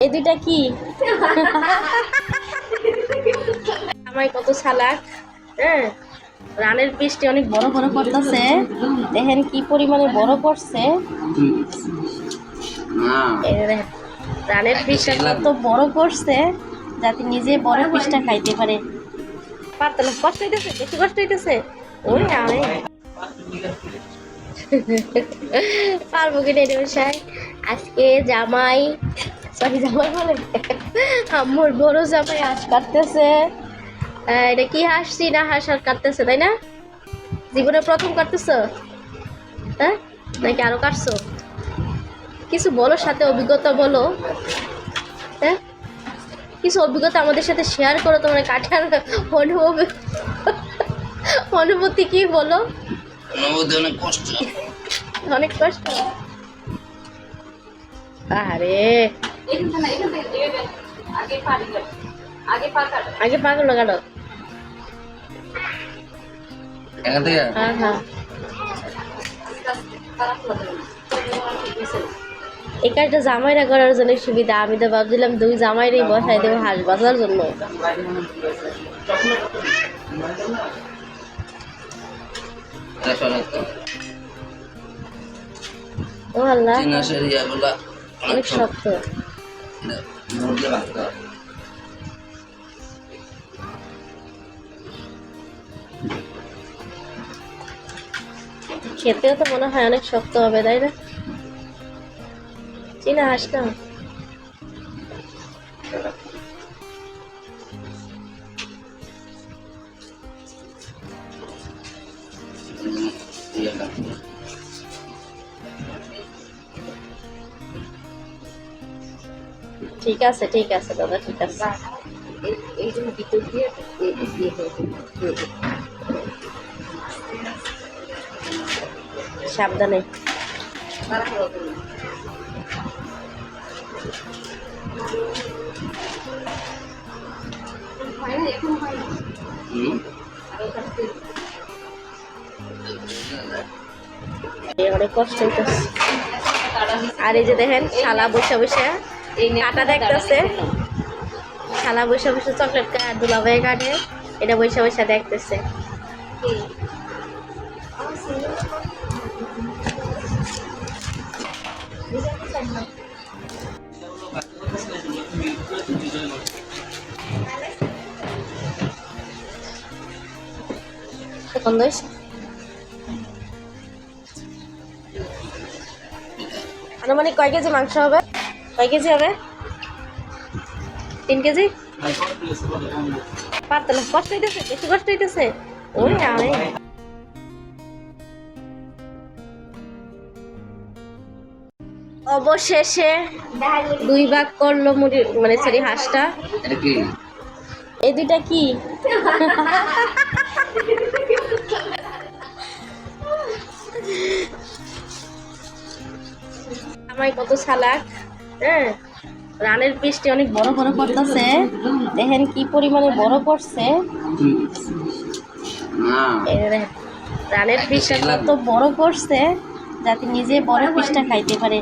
এই দুইটা কি? আমায় কত সালাক হ্যাঁ? রানের পিসটি অনেক বড় বড় করতেছে। দেখেন কি পরিমাণে বড় করছে। রানের পিসটা কত বড় করছে, যাতে নিজে বড় পিসটা খাইতে পারে। পারতো না, কষ্ট হইতেছে, বেশি কষ্ট হইতেছে। ওই আমি পারব কিনা এটা আজকে জামাই সরি জামাই বলে আম্মুর বড় জামাই হাঁস কাটতেছে। এটা কি হাসছি না হাঁস আর কাটতেছে তাই না? জীবনে প্রথম কাটতেছ? হ্যাঁ? নাকি আরও কাটছো? কিছু বলো সাথে অভিজ্ঞতা বলো। হ্যাঁ? কিছু অভিজ্ঞতা আমাদের সাথে শেয়ার করো তোমার কাটার অনুভব অনুভূতি কি বলো? অনুভূতি অনেক কষ্ট। অনেক কষ্ট? আরে আগে পাগল লাগানো এখান থেকে? হ্যাঁ হ্যাঁ। এই কাজটা জামাইরা করার জন্য সুবিধা। আমি তো ভাবছিলাম দুই জামাইরই বসাই দেবো হাঁস বাজার জন্য। ও আল্লাহ। ইয়াগুলা অনেক শক্ত। খেতেও তো মনে হয় অনেক শক্ত হবে তাই না চিনা হাঁস না ইয়াটা। ঠিক আছে ঠিক আছে দাদা, ঠিক আছে। সাবধানে। অনেক কষ্ট হইতেছে। আর এই যে দেখেন, শালা বসে বসে কাটা দেখতেছে। শালা বসে বসে চকলেট কাট দুলাভাই কাটে এটা বসে বসে দেখতেছে। পছন্দ হয়েছে আনুমানিক কয় কেজি মাংস হবে? কয় কেজি হবে? তিন কেজি? পারতো কষ্ট হইতেছে বেশি কষ্ট হইতেছে। ওই আমি অবশেষে দুই ভাগ করল মুড়ি মানে সরি হাঁসটা। এই দুইটা কি? আমায় কত সালাক। হ্যাঁ রানের পিসটি অনেক বড় বড় করতেছে। দেখেন কি পরিমাণে বড় করছে। রানের পিসটা কত বড় করছে, যাতে নিজে বড় পিসটা খাইতে পারে।